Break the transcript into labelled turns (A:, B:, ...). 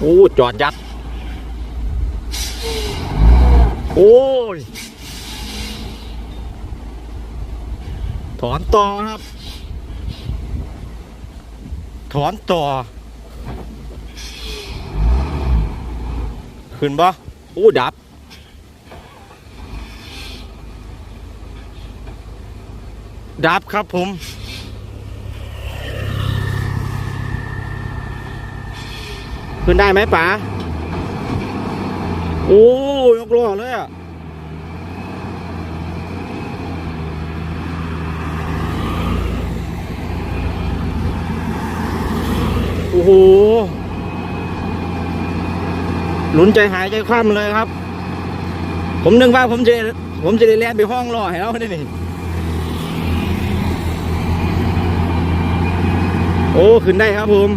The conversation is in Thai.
A: โอ้จอดยัด โอ้ย ถอนต่อครับ ถอนต่อ ขึ้นปะโอ้ ดับ ดับครับผม ขึ้นได้ไหมป๋าโอ้ยกล้อเลยอะโอ้โหหลุนใจหายใจคว่ำเลยครับ ผมนึกว่าผมจะผมจะได้แล่นไปห้องรอให้เราได้นี่โอ้ ขึ้นได้ครับผม